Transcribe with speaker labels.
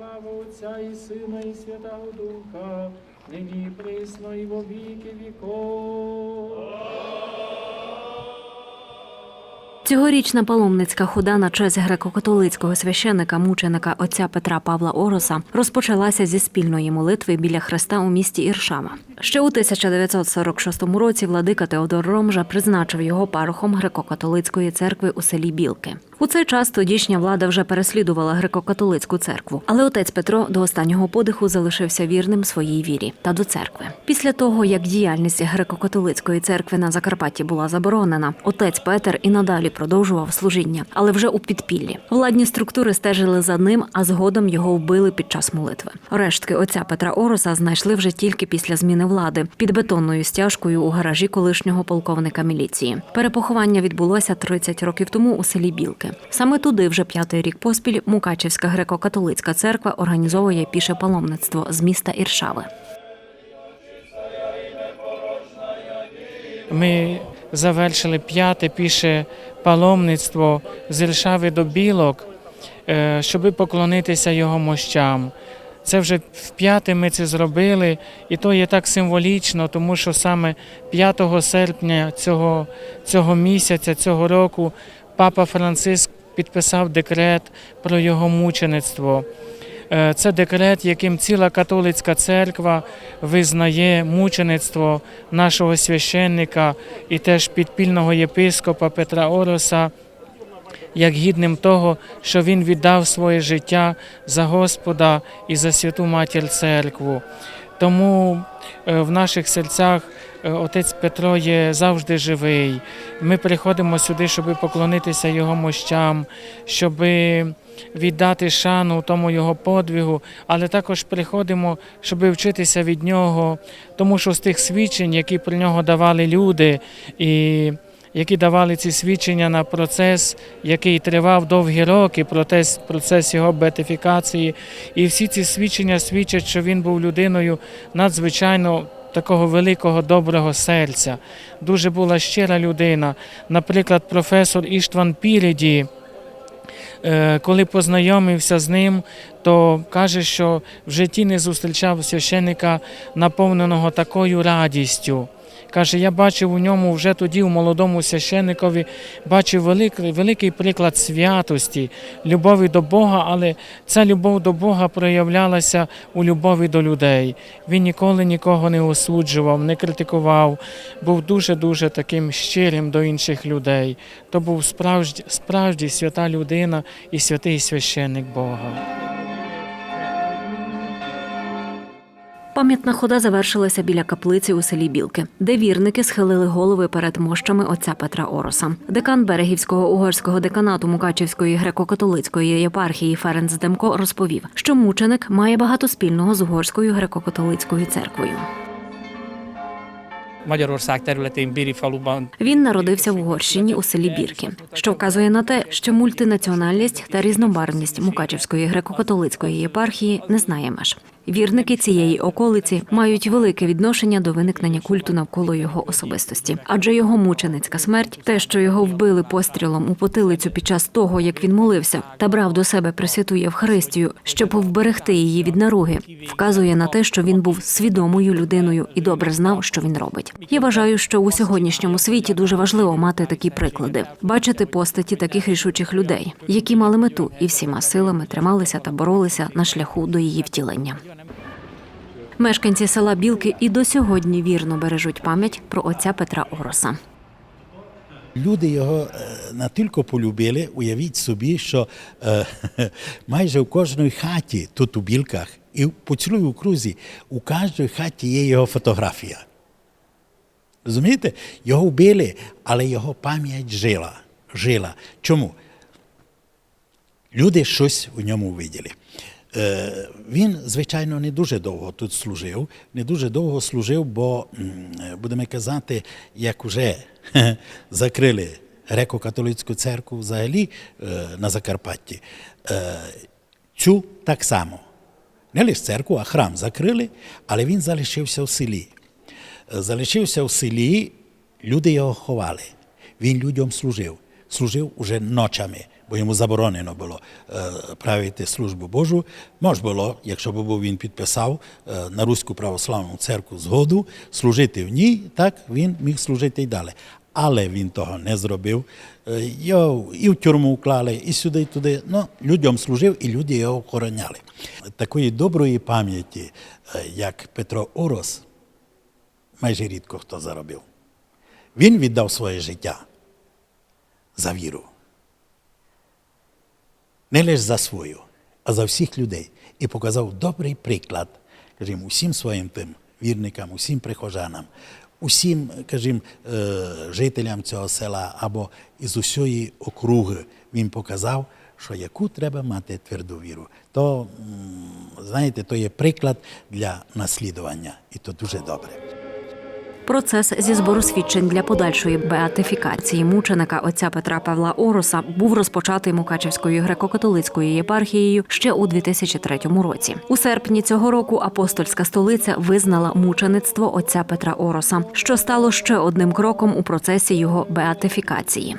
Speaker 1: слава Отця і Сина, і Святого Духа, нині присно, і во віки віков.
Speaker 2: Цьогорічна паломницька хода на честь греко-католицького священика мученика отця Петра Павла Ороса розпочалася зі спільної молитви біля хреста у місті Іршава. Ще у 1946 році владика Теодор Ромжа призначив його парохом греко-католицької церкви у селі Білки. У цей час тодішня влада вже переслідувала греко-католицьку церкву, але отець Петро до останнього подиху залишився вірним своїй вірі та до церкви. Після того, як діяльність греко-католицької церкви на Закарпатті була заборонена, отець Петер і надалі продовжував служіння, але вже у підпіллі. Владні структури стежили за ним, а згодом його вбили під час молитви. Рештки отця Петра Ороса знайшли вже тільки після зміни влади під бетонною стяжкою у гаражі колишнього полковника міліції. Перепоховання відбулося 30 років тому у селі Білки. Саме туди вже п'ятий рік поспіль Мукачівська греко-католицька церква організовує піше паломництво з міста Іршави.
Speaker 1: Ми завершили п'яте піше паломництво з Іршави до Білок, е, щоб поклонитися його мощам. Це вже вп'яте ми це зробили, і то є так символічно, тому що саме 5 серпня цього, цього місяця, цього року, папа Франциск підписав декрет про його мучеництво. Е, Це декрет, яким ціла католицька церква визнає мучеництво нашого священника і теж підпільного єпископа Петра Ороса як гідним того, що він віддав своє життя за Господа і за святу матір церкву. Тому е, в наших серцях е, отець Петро є завжди живий. Ми приходимо сюди, щоб поклонитися його мощам, щоб віддати шану тому його подвигу, але також приходимо, щоб вчитися від нього, тому що з тих свідчень, які про нього давали люди, і які давали ці свідчення на процес, який тривав довгі роки, процес, процес його бетифікації. І всі ці свідчення свідчать, що він був людиною надзвичайно такого великого доброго серця. Дуже була щира людина. Наприклад, професор Іштван Піріді. Е, Коли познайомився з ним, то каже, що в житті не зустрічав священика, наповненого такою радістю. Каже, я бачив у ньому вже тоді, у молодому священникові, бачив великий, великий приклад святості, любові до Бога, але ця любов до Бога проявлялася у любові до людей. Він ніколи нікого не осуджував, не критикував, був дуже-дуже таким щирим до інших людей. То був справді, справді свята людина і святий священник Бога.
Speaker 2: Пам'ятна хода завершилася біля каплиці у селі Білки, де вірники схилили голови перед мощами отця Петра Ороса. Декан берегівського угорського деканату Мукачівської греко-католицької єпархії Ференц Демко розповів, що мученик має багато спільного з угорською греко-католицькою церквою.
Speaker 3: Magyarország faluban
Speaker 2: Він народився в Угорщині у селі Бірки, що вказує на те, що мультинаціональність та різнобарвність Мукачівської греко-католицької єпархії не знає меж. Вірники цієї околиці мають велике відношення до виникнення культу навколо його особистості, адже його мученицька смерть, те, що його вбили пострілом у потилицю під час того, як він молився, та брав до себе Пресвяту Євхаристію, щоб вберегти її від наруги, вказує на те, що він був свідомою людиною і добре знав, що він робить. Я вважаю, що у сьогоднішньому світі дуже важливо мати такі приклади, бачити постаті таких рішучих людей, які мали мету і всіма силами трималися та боролися на шляху до її втілення. Мешканці села Білки і до сьогодні вірно бережуть пам'ять про отця Петра Ороса.
Speaker 4: Люди його е, настільки полюбили, уявіть собі, що е, майже в кожній хаті тут у білках і по цілій окрузі у кожній хаті є його фотографія. Розумієте? Його вбили, але його пам'ять жила. жила. Чому? Люди щось у ньому виділи. Е, Він, звичайно, не дуже довго тут служив, не дуже довго служив, бо, будемо казати, як вже закрили греко-католицьку церкву взагалі е, на Закарпатті, е, цю так само. Не лише церкву, а храм закрили, але він залишився в селі. Е, Залишився в селі, люди його ховали. Він людям служив. Служив уже ночами, бо йому заборонено було правити службу Божу. Може було, якщо б був він підписав на Руську православну церкву згоду служити в ній, так він міг служити й далі. Але він того не зробив. Його і в тюрму вклали, і сюди, і туди. Ну, людям служив, і люди його охороняли. Такої доброї пам'яті, як Петро Орос, майже рідко хто заробив. Він віддав своє життя за віру. Не лише за свою, а за всіх людей. І показав добрий приклад, кажімо, усім своїм тим вірникам, усім прихожанам, усім, кажімо, е, жителям цього села або із усієї округи. Він показав, що яку треба мати тверду віру. То, знаєте, то є приклад для наслідування, і то дуже добре.
Speaker 2: Процес зі збору свідчень для подальшої беатифікації мученика отця Петра Павла Ороса був розпочатий Мукачевською греко-католицькою єпархією ще у 2003 році. У серпні цього року апостольська столиця визнала мучеництво отця Петра Ороса, що стало ще одним кроком у процесі його беатифікації.